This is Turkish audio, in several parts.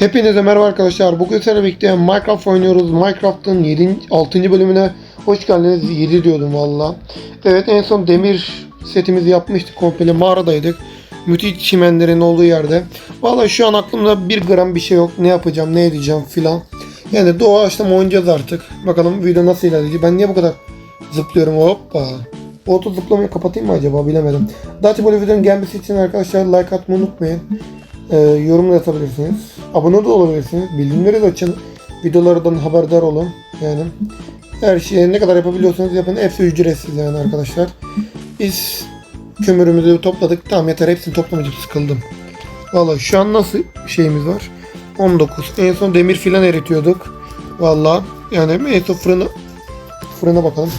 Hepinize merhaba arkadaşlar. Bugün sizlerle birlikte Minecraft oynuyoruz. Minecraft'ın 7. 6. bölümüne hoş geldiniz. 7 diyordum valla. Evet en son demir setimizi yapmıştık. Komple mağaradaydık. Müthiş çimenlerin olduğu yerde. Valla şu an aklımda bir gram bir şey yok. Ne yapacağım, ne edeceğim filan. Yani doğaçlama oynayacağız artık. Bakalım video nasıl ilerleyecek. Ben niye bu kadar zıplıyorum? Hoppa. Oto zıplamayı kapatayım mı acaba bilemedim. Daha çok böyle videonun gelmesi için arkadaşlar like atmayı unutmayın. Ee, yorum da. Abone de olabilirsiniz. Bildirimleri de açın. Videolardan haberdar olun. Yani her şeyi ne kadar yapabiliyorsanız yapın. Hepsi ücretsiz yani arkadaşlar. Biz kömürümüzü topladık. Tamam yeter hepsini toplamayacağım sıkıldım. Valla şu an nasıl şeyimiz var? 19. En son demir filan eritiyorduk. Valla yani en son fırını fırına bakalım.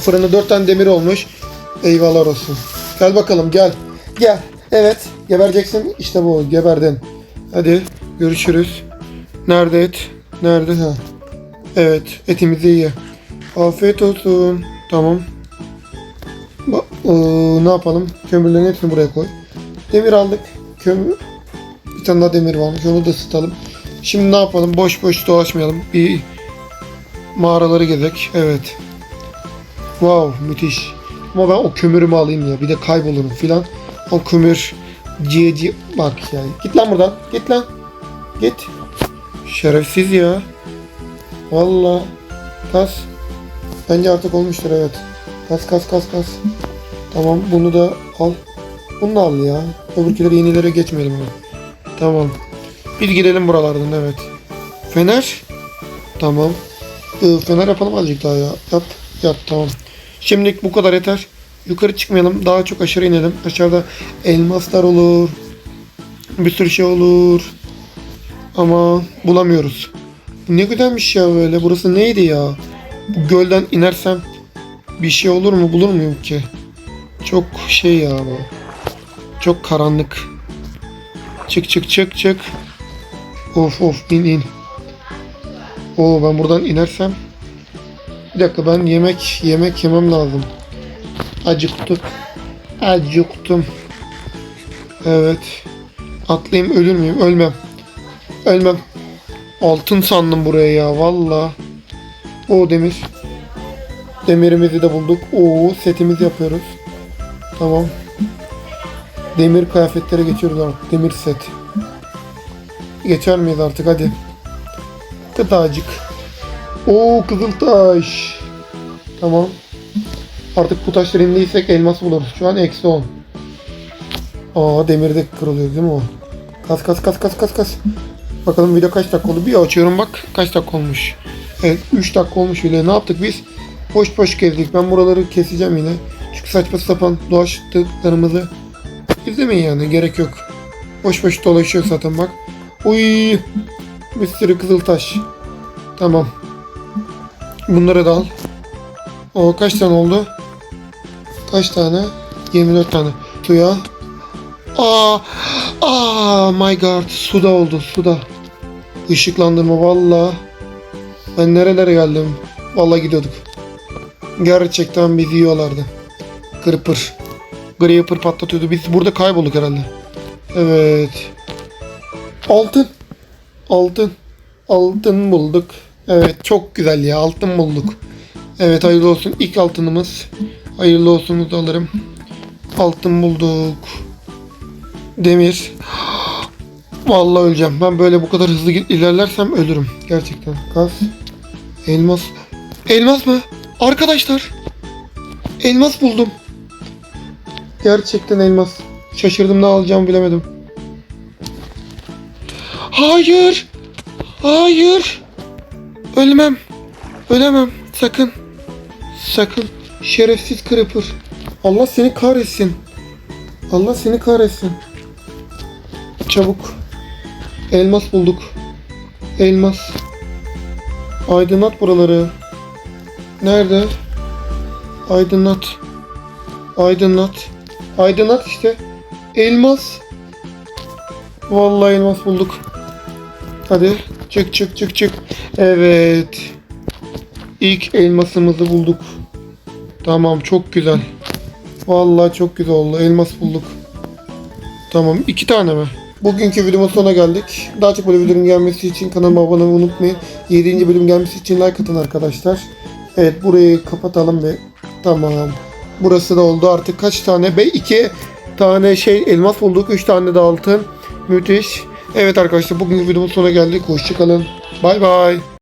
Fırında 4 tane demir olmuş. Eyvallah olsun. Gel bakalım gel. Gel. Evet. Gebereceksin. İşte bu. Geberdin. Hadi. Görüşürüz. Nerede et? Nerede? Ha. Evet. Etimizi ye. Afiyet olsun. Tamam. Ba- Ee, ne yapalım? Kömürlerin hepsini buraya koy. Demir aldık. Kömür. Bir tane daha demir varmış. Onu da ısıtalım. Şimdi ne yapalım? Boş boş dolaşmayalım. Bir mağaraları gezek. Evet. Wow müthiş. Ama ben o kömürümü alayım ya. Bir de kaybolurum filan. O kömür ciğeci bak ya. Git lan buradan. Git lan. Git. Şerefsiz ya. Valla. Kas. Bence artık olmuştur evet. Kas kas kas kas. Tamam bunu da al. Bunu da al ya. Öbürküleri yenilere geçmeyelim ama. Tamam. Biz gidelim buralardan evet. Fener. Tamam. Ee, fener yapalım azıcık daha ya. Yap. Yap tamam. Şimdilik bu kadar yeter. Yukarı çıkmayalım. Daha çok aşağı inelim. Aşağıda elmaslar olur. Bir sürü şey olur. Ama bulamıyoruz. Bu ne güzelmiş ya böyle. Burası neydi ya? Bu gölden inersem bir şey olur mu? Bulur muyum ki? Çok şey ya bu. Çok karanlık. Çık çık çık çık. Of of in in. Oo ben buradan inersem bir dakika ben yemek yemek yemem lazım. Acıktım. Acıktım. Evet. Atlayayım ölür müyüm? Ölmem. Ölmem. Altın sandım buraya ya valla. O demir. Demirimizi de bulduk. Oo setimizi yapıyoruz. Tamam. Demir kıyafetlere geçiyoruz artık. Demir set. Geçer miyiz artık hadi. Gıdacık. Oo kızıltaş. Tamam. Artık bu taşları indiysek elmas buluruz. Şu an eksi 10. Aa demir de kırılıyor değil mi o? Kas kas kas kas kas kas. Bakalım video kaç dakika oldu? Bir açıyorum bak kaç dakika olmuş. Evet 3 dakika olmuş bile. Ne yaptık biz? Boş boş gezdik. Ben buraları keseceğim yine. Çünkü saçma sapan dolaştıklarımızı izlemeyin yani gerek yok. Boş boş dolaşıyor zaten bak. Uy bir sürü kızıl taş. Tamam. Bunları da al. O kaç tane oldu? Kaç tane? 24 tane. Suya. Aa, aa my god. Suda oldu suda. Işıklandırma valla. Ben nerelere geldim? Valla gidiyorduk. Gerçekten bizi yiyorlardı. Creeper. Creeper patlatıyordu. Biz burada kaybolduk herhalde. Evet. Altın. Altın. Altın bulduk. Evet çok güzel ya altın bulduk. Evet hayırlı olsun ilk altınımız. Hayırlı olsun da alırım. Altın bulduk. Demir. Vallahi öleceğim. Ben böyle bu kadar hızlı ilerlersem ölürüm. Gerçekten. Gaz. Elmas. Elmas mı? Arkadaşlar. Elmas buldum. Gerçekten elmas. Şaşırdım ne alacağımı bilemedim. Hayır. Hayır. Ölmem. Ölemem. Sakın. Sakın. Şerefsiz Creeper. Allah seni kahretsin. Allah seni kahretsin. Çabuk. Elmas bulduk. Elmas. Aydınlat buraları. Nerede? Aydınlat. Aydınlat. Aydınlat işte. Elmas. Vallahi elmas bulduk. Hadi çık çık çık çık. Evet. İlk elmasımızı bulduk. Tamam çok güzel. Vallahi çok güzel oldu. Elmas bulduk. Tamam iki tane mi? Bugünkü videomun sonuna geldik. Daha çok böyle videoların gelmesi için kanalıma abone olmayı unutmayın. 7. bölüm gelmesi için like atın arkadaşlar. Evet burayı kapatalım ve tamam. Burası da oldu artık kaç tane? Be 2 tane şey elmas bulduk. 3 tane de altın. Müthiş. Evet arkadaşlar bugünkü videomun sonuna geldik. Hoşçakalın. Bay bay.